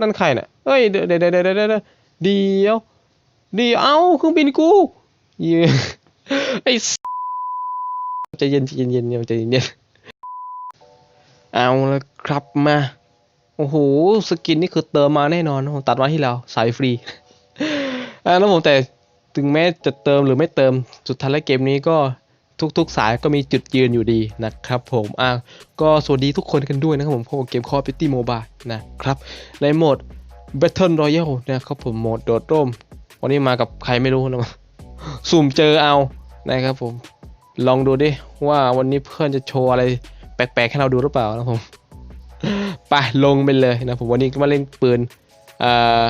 นั่นใครเนี่ยเฮ้ยเดี๋ยวเดี๋ยวเดี๋ยวเดี๋ยวเดี๋ยวเดียวเดียวเอาเครื่องบินกูยืไอ้ใจเย็นใจเย็นเย็นเยวใจเย็นเย็นเอาละครับมาโอ้โหสกินนี่คือเติมมาแน่นอนผมตัดมาที่เราสายฟรีอ่าแล้วผมแต่ถึงแม้จะเติมหรือไม่เติมสุดท้ายแล้วเกมนี้ก็ ทุกๆ สายก็มีจุดยืนอยู่ดีนะครับผมอะก็สวัสดีทุกคนกันด้วยนะครับผมพบกับเกม Call of Duty Mobile นะครับ ในโหมด Battle Royale นะครับผมโหมดโดดร่ม วันนี้มากับใครไม่รู้นะสุ่มเจอเอานะครับผมลองดูดิว่าวันนี้เพื่อนจะโชว์อะไรแปลกๆให้เราดูหรือเปล่านะผมไปลงไปเลยนะผมวันนี้ก็มาเล่นปืนอ่า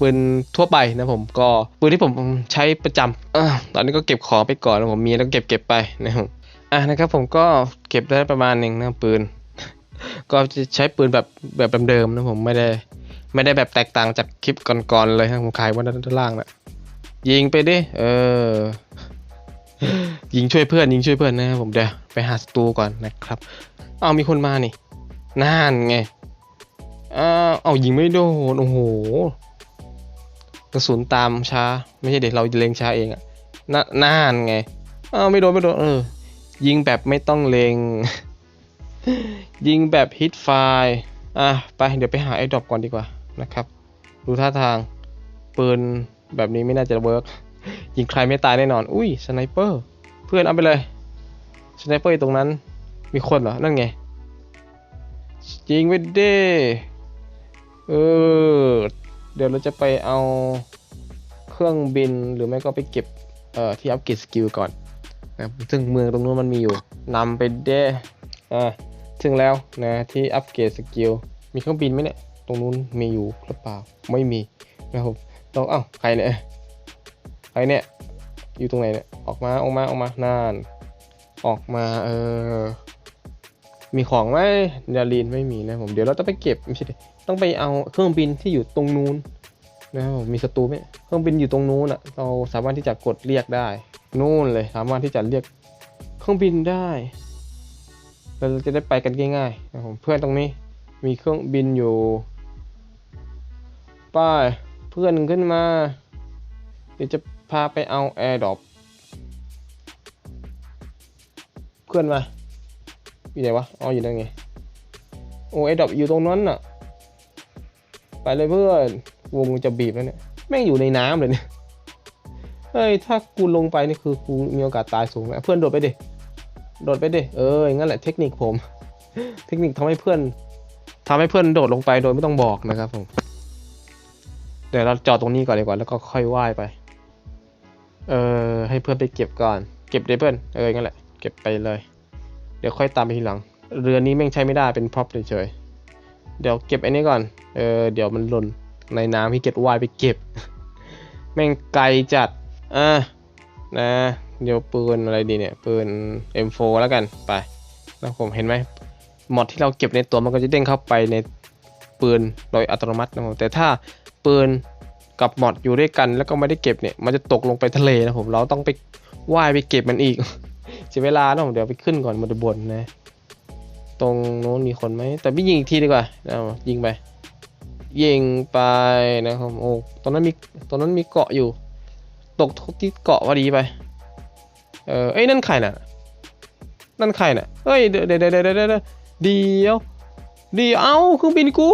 ปืนทั่วไปนะผมก็ปืนที่ผมใช้ประจำอตอนนี้ก็เก็บของไปก่อนนะผมมีแล้วเก็บเก็บไปนะครับอะนะครับผมก็เก็บได้ประมาณหนึ่งนะปืน ก็จะใช้ปืนแบบแบบเดิมๆนะผมไม่ได้ไม่ได้แบบแตกต่างจากคลิปก่อนๆเลยนะผมขายไว้ด้านล่างนะยิงไปดิเออยิงช่วยเพื่อนยิงช่วยเพื่อนนะครับผมเดี๋ยวไปหาศัตรูก่อนนะครับ เอามีคนมานี่นั่นไงอ้าเอายิงไม่โดนโอ้โห กระสุนตามช้า ไม่ใช่เด็กเราเล็งช้าเองอะน่าน่านไงอ้าวไม่โดนไม่โดนเออ ยิงแบบไม่ต้องเล็งยิงแบบฮิตไฟร์อะไปเดี๋ยวไปหาไอ้ดรอปก่อนดีกว่านะครับ ดูท่าทางปืนแบบนี้ไม่น่าจะเวิร์กยิงใครไม่ตายแน่นอน อุ้ยสไนเปอร์ เพื่อนเอาไปเลยสไนเปอร์อยู่ตรงนั้น มีคนเหรอ นั่นไง ยิงไปเด้เออ ดี๋ยวเราจะไปเอาเครื่องบินหรือไม่ก็ไปเก็บเอ่อที่อัปเกรดสกิลก่อนนะครับซึ่งเมืองตรงนู้นมันมีอยู่นำไปเด้อ่าถึงแล้วนะที่อัปเกรดสกิลมีเครื่องบินไหมเนี่ยตรงนู้นมีอยู่หรือเปล่าไม่มีนะครับผมต้องเอ้าใครเนี่ยใครเนี่ยอยู่ตรงไหนเนี่ยออกมาออกมาออกมา นาน ออกมาเออ มีของไหมดารีนไม่มีนะผม เดี๋ยวเราต้องไปเก็บไม่ใช่ต้องไปเอาเครื่องบินที่อยู่ตรงนู้นนะครับผมมีศัตรูไหมเครื่องบินอยู่ตรงนู้นอะ เราสามารถที่จะกดเรียกได้ นู่นเลยสามารถที่จะเรียกเครื่องบินได้ เราจะได้ไปกันง่ายๆนะผมเพื่อนตรงนี้มีเครื่องบินอยู่ไป้ายเพื่อนขึ้นมา เดี๋ยวจะพาไปเอาแอร์ดรอปเพื่อนมา อยู่ไหนวะ อ๋อ อยู่นั่นไง โอ้แอร์ดอปอยู่ตรงนั้นน่ะ ไปเลยเพื่อน วงจะบีบแล้วเนี่ย แม่งอยู่ในน้ำเลยเนี่ย เฮ้ย ถ้ากูลงไปนี่คือกูมีโอกาสตายสูงนะเพื่อนโดดไปดิ โดดไปดิ เอออย่างนั้นแหละเทคนิคผม เทคนิคทำให้เพื่อนทำให้เพื่อนโดดลงไปโดยไม่ต้องบอกนะครับผม เดี๋ยวเราจอดตรงนี้ก่อนดีกว่าแล้วก็ค่อยว่ายไป เออให้เพื่อนไปเก็บก่อน เก็บเลยเพื่อน เอออย่างนั้นแหละ เก็บไปเลย เดี๋ยวค่อยตามไปทีหลัง เรือนี้แม่งใช้ไม่ได้เป็นพร็อพเฉยๆเดี๋ยวเก็บไอ้นี้ก่อน เออ เดี๋ยวมันหล่นในน้ำพี่เก็บว่ายไปเก็บ แม่งไกลจัด อะ นะ เดี๋ยวปืนอะไรดีเนี่ย ปืน M4 แล้วกัน ไป แล้วผมเห็นไหมหมอดที่เราเก็บในตัวมันก็จะเด้งเข้าไปในปืนโดยอัตโนมัตินะผม แต่ถ้าปืนกับหมอดอยู่ด้วยกัน แล้วก็ไม่ได้เก็บเนี่ย มันจะตกลงไปทะเลนะผม เราต้องไปว่ายไปเก็บมันอีก เสียเวลาเนาะเดี๋ยวไปขึ้นก่อนบนบนนะ ตรงโน้นมีคนไหม แต่พี่ยิงอีกทีดีกว่าเอายิงไป ยิงไปนะครับโอ้ตอนนั้นมีตอนนั้นมีเกาะอยู่ ตกที่เกาะพอดีไป เออเอ้ยนั่นใครน่ะ นั่นใครน่ะเอ้ยเดี๋ยวเดี๋ยวเดี๋ยวเดี๋ยวเดี๋ยวดีเอ้าเครื่องบินกู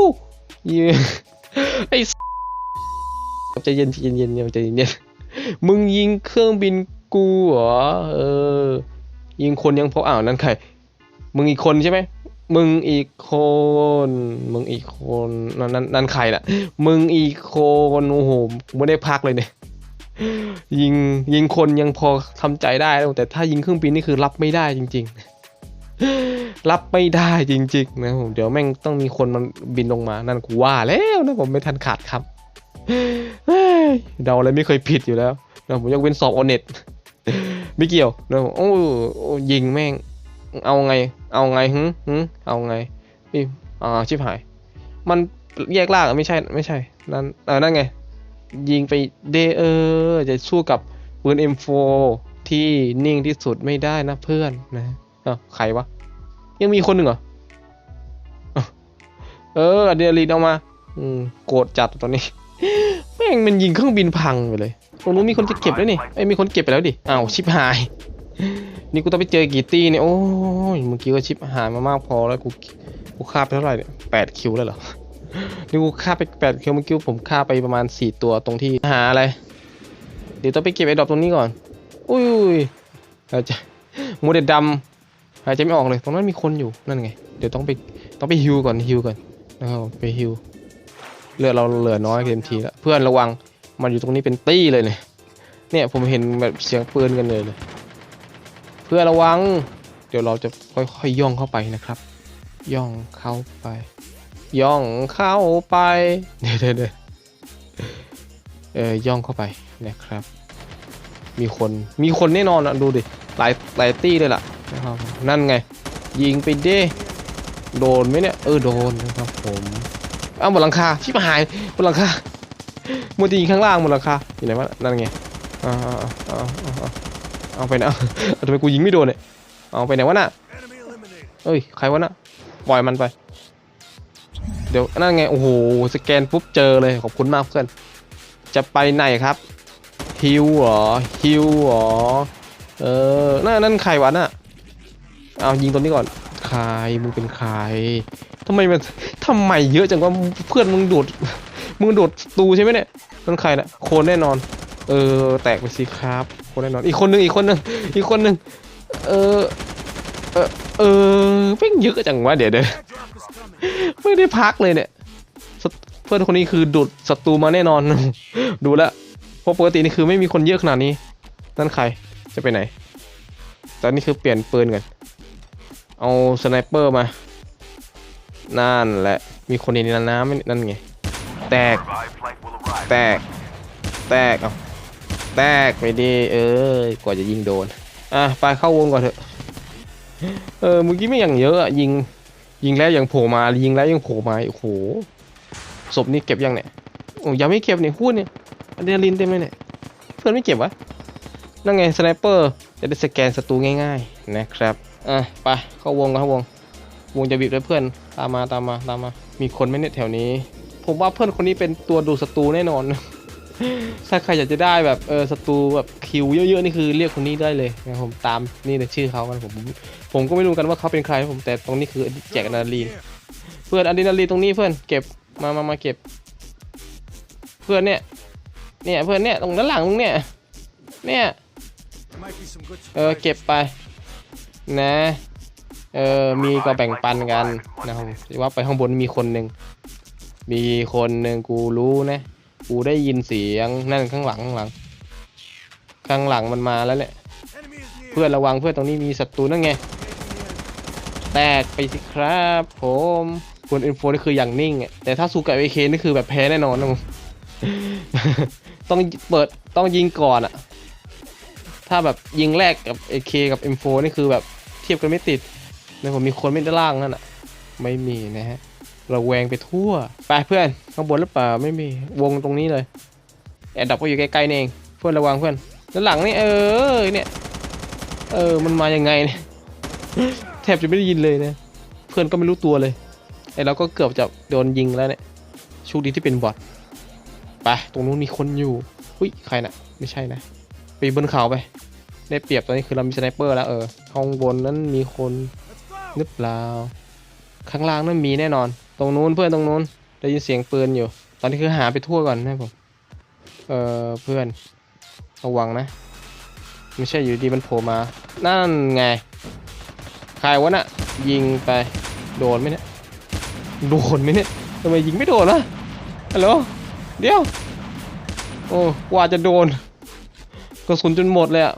ยืไอ้ใจเย็นใจเย็นใจเย็นใจเย็นมึงยิงเครื่องบินกูเหรอเออ ยิงคนยังพออ้าวนั่นใคร มึงอีกคนใช่ไหม มึงอีกคน มึงอีกคนนั่นนั่นนั่นใครน่ะ มึงอีกคนโอ้โหไม่ได้พักเลยเนี่ย ยิงยิงคนยังพอทำใจได้ แต่ถ้ายิงเครื่องบินนี่คือรับไม่ได้จริง ๆ รับไม่ได้จริง ๆ นะผมเดี๋ยวแม่งต้องมีคนมันบินลงมา นั่นกูว่าแล้วนะผมไม่ทันขาดครับเดาอะไรไม่เคยผิดอยู่แล้วนะผมยกเว้นสอบโอเน็ต ไม่เกี่ยวนะผมโอ้โอ้ยิงแม่ง เอาไง เอาไงหึหึเอาไงนี่อ่าชิบหาย มันแยกล่างไม่ใช่ไม่ใช่ นั่นเออนั่นไง ยิงไปเดเออจะสู้กับปืน M4 ที่นิ่งที่สุดไม่ได้นะเพื่อนนะอ้าใครวะ ยังมีคนหนึ่งเหรอ เอออะดรีนาลีนเอามา อืมโกรธจัดตอนนี้ ม่งมันยิงเครื่องบินพังไปเลยตรงนู้นมีคนจะเก็บแล้วนี่ไอ้มีคนเก็บไปแล้วดิอ้าวชิบหาย นี่กูต้องไปเจอกี่ตีเนี่ยโอ้ยเมื่อกี้ก็ชิบหายมามากพอแล้วกูกูฆ่าไปเท่าไหร่เนี่ยแปดคิวแล้วเหรอนี่กูฆ่าไปแปดคิวเมื่อกี้ผมฆ่าไปประมาณสี่ตัวตรงที่หาอะไร เดี๋ยวต้องไปเก็บไอ้ดอกตรงนี้ก่อนอุ้ยอาจจะมูเด็ดดำหายใจไม่ออกเลย ตรงนั้นมีคนอยู่นั่นไง เดี๋ยวต้องไปต้องไปฮิวก่อนฮิวก่อนนะครับไปฮิว เลือดเราเหลือน้อยเต็มทีแล้วเพื่อนระวังมันอยู่ตรงนี้เป็นตี้เลยเนี่ยเนี่ยผมเห็นแบบเสียงปืนกันเลยเลย เพื่อนระวัง เดี๋ยวเราจะค่อยๆย่องเข้าไปนะครับ ย่องเข้าไป ย่องเข้าไปเดี๋ยวเดี๋ยวเดี๋ยวเออย่องเข้าไปนะครับ มีคนมีคนแน่นอนอะดูดิหลายหลายตี้เลยล่ะนะครับนั่นไง ยิงไปด้โดนไหมเนี่ยเออโดนนะครับผม เอาหมดหลังคาชิบหายหมดหลังคามัวแต่ยิงข้างล่างหมดหลังคาอยู่ไหนวะนั่นไงเอาเอาเอาเอาไปนะเอาทำไมกูยิงไม่โดนเนี่ยเอาไปไหนวะน่ะเอ้ยใครวะน่ะปล่อยมันไป เดี๋ยวนั่นไงโอ้โหสแกนปุ๊บเจอเลยขอบคุณมากเพื่อน จะไปไหนครับฮิวหรอฮิวหรอเออนั่นนั่นใครวะน่ะเอายิงตัวนี้ก่อนใครมึงเป็นใคร ทำไมมันทำไมเยอะจังว่าเพื่อนมึงโดดมึงโดดตูใช่ไหมเนี่ยนั่นใครน่ะโคนแน่นอน เออ แตกไปสิครับ โคนแน่นอน อีกคนหนึงอีกคนหนึงอีกคนหนึงเออ เออเออเพ่งเยอะจังวะเดี๋ยวเดี๋ยวไม่ได้พักเลยเนี่ยเพื่อนคนนี้คือดูดศัตรูมาแน่นอน ดูแลวเพราะปกตินี่คือไม่มีคนเยอะขนาดนี้ นั่นใครจะไปไหน ตอนนี้คือเปลี่ยนปืนกัน เอาสไนเปอร์มา นั่นแหละ มีคนในน้ำนั่นไง แตก แตก แตกเอาแตกไปดี เออกว่าจะยิงโดน อะ ไปเข้าวงก่อนเถอะ เออเมื่อกี้ไม่อย่างเยอะอะยิง ยิงแล้วยังโผล่มา ยิงแล้วยังโผล่มา โอ้โห ศพนี่เก็บยังเนี่ย โอ้ยังไม่เก็บเนี่ยพูดเนี่ยอะดรีนาลินเต็มเลยเนี่ย เพื่อนไม่เก็บวะ นั่นไงสไนเปอร์ จะได้สแกนศัตรูง่าย ๆ นะครับ อะ ไปเข้าวงกันเข้าวง วงจะบีบด้วยเพื่อน ตามมาตามมาตามมา มีคนไหมเนี่ยแถวนี้ ผมว่าเพื่อนคนนี้เป็นตัวดูศัตรูแน่นอน ถ้าใครอยากจะได้แบบเออศัตรูแบบคิวเยอะๆนี่คือเรียกคนนี้ได้เลยนะผมตามนี่เลยชื่อเขากันผม ผมก็ไม่รู้กันว่าเขาเป็นใครผมแต่ตรงนี้คือแจกอะดรีนาลีนเพื่อนอะดรีนาลีนตรงนี้เพื่อนเก็บมามามาเก็บ เพื่อนเนี่ยเนี่ยเพื่อนเนี่ยตรงด้านหลังมึงเนี่ยเนี่ยเออเก็บไปนะ เออ มีก็แบ่งปันกันนะครับว่าไปข้างบนมีคนหนึ่ง มีคนหนึ่งกูรู้นะ กูได้ยินเสียงนั่นข้างหลังข้างหลัง ข้างหลังมันมาแล้วเนี่ย Enemy is near. เพื่อนระวังเพื่อนตรงนี้มีศัตรูนั่นไง แตกไปสิครับผมคุณอินโฟนี่คืออย่างนิ่งแต่ถ้าสู้กับเอเคนี่คือแบบแพ้แน่นอนนะผมต้องเปิดต้องยิงก่อนอะถ้าแบบยิงแรกกับเอเคกับ M4 นี่คือแบบเทียบกันไม่ติด นผมมีคนไม่ได้ล่างนั่นอะไม่มีนะฮะเระแวงไปทั่ว ไปเพื่อนข้างบนหรือเปล่าไม่มีวงตรงนี้เลยแอดดับก็อยู่ใกล้ๆนี่เองเพื่อนระวังเพื่อนด้านหลังนี่เออเนี่ยเออมันมาอยังไงเนี่ยแทบจะไม่ได้ยินเลยนะเพื่อนก็ไม่รู้ตัวเลยไอเราก็เกือบจะโดนยิงแล้วเนี่ยโชคดีที่เป็นบอทไปตรงนู้นมีคนอยู่หุ้ยใครน่ะไม่ใช่นะไปบนเขาไปได้เปรียบตอนนี้คือเรามีสไนเปอร์แล้วเออข้างบนนั้นมีคน หรือเปล่า ข้างล่างนั้นมีแน่นอน ตรงนู้นเพื่อนตรงนู้นได้ยินเสียงปืนอยู่ ตอนนี้คือหาไปทั่วก่อนนะผมเออเพื่อนระวังนะ ไม่ใช่อยู่ดีมันโผล่มา นั่นไงใครวะน่ะยิงไปโดนไหมเนี่ยโดนไหมเนี่ยทำไมยิงไม่โดนล่ะฮัลโหลเดี๋ยวโอ้กว่าจะโดนกระสุนจนหมดเลยอะ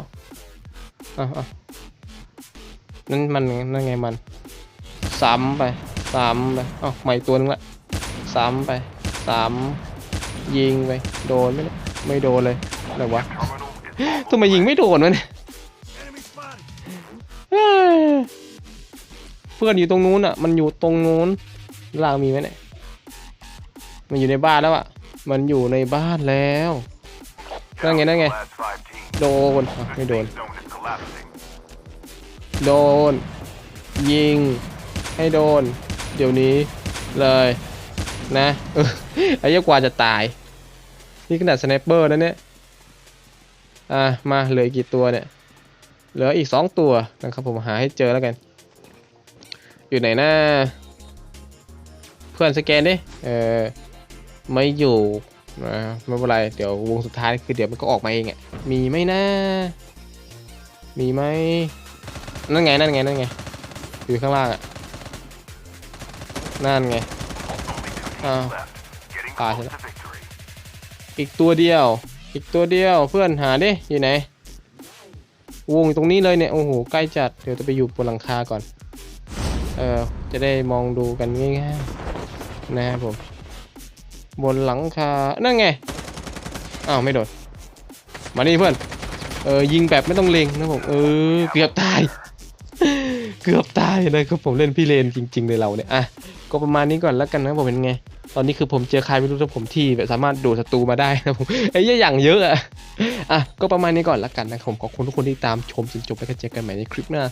อะอะ นั่นมันนั่นไงมันซ้ำไปซ้ำไปอ้าวใหม่ตัวนึงละซ้ำไปซ้ำยิงไปโดนไหมเนี่ยไม่โดนเลยอะไรวะทำไมยิงไม่โดนวะเนี่ยเพื่อนอยู่ตรงนู้นอะ มันอยู่ตรงนู้นลางมีไหมเนี่ยมันอยู่ในบ้านแล้วอะ มันอยู่ในบ้านแล้วนั่นไงนั่นไงโดนไม่โดน โดน ยิง ให้โดน เดี๋ยวนี้เลยนะออไอ้เหี้ยกว่าจะตาย นี่ขนาดสไนเปอร์นะเนี่ย อะ มาเหลืออีกกี่ตัวเนี่ย เหลืออีกสองตัวนะครับผมหาให้เจอแล้วกัน อยู่ไหนนะเพื่อนสแกนดิ เออไม่อยู่นะไม่เป็นไร เดี๋ยววงสุดท้ายคือเดี๋ยวมันก็ออกมาเองอะ มีไหมนะ มีไหม นั่นไง นั่นไง นั่นไง อยู่ข้างล่างอะนั่นไง อ้าวตายแล้วอีกตัวเดียว อีกตัวเดียว เพื่อนหาดิ อยู่ไหน วงอยู่ตรงนี้เลยเนี่ย โอ้โห ใกล้จัด เดี๋ยวจะไปอยู่บนหลังคาก่อน เออ จะได้มองดูกันง่ายๆนะครับผม บนหลังคา นั่นไง อ้าวไม่โดนมานี่เพื่อน เออ ยิงแบบไม่ต้องเล็งนะผม เออ เกือบตาย กือบตายนะครับผมเล่นพี่เลนจริง ๆ เลยเราเนี่ยอะก็ประมาณนี้ก่อนแล้วกันนะผมเป็นไง ตอนนี้คือผมเจอใครไม่รู้แต่ผมที่แบบสามารถดูศัตรูมาได้นะผมไอ้เหี้ยอย่างเยอะอะอะก็ประมาณนี้ก่อนแล้วกันนะครับผมขอบคุณทุกคนที่ตามชมจนจบแล้วก็เจอกันใหม่ในคลิปหน้า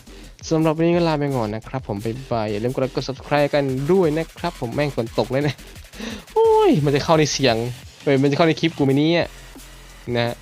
สำหรับวันนี้ก็ลาไปก่อนนะครับผมบ๊ายบายอย่าลืมกดไลค์กด subscribe กันด้วยนะครับ ผมแม่งฝนตกเลยนะโอ้ยมันจะเข้าในเสียงเอ้ยมันจะเข้าในคลิปกูไหมเนี่ยนะฮะ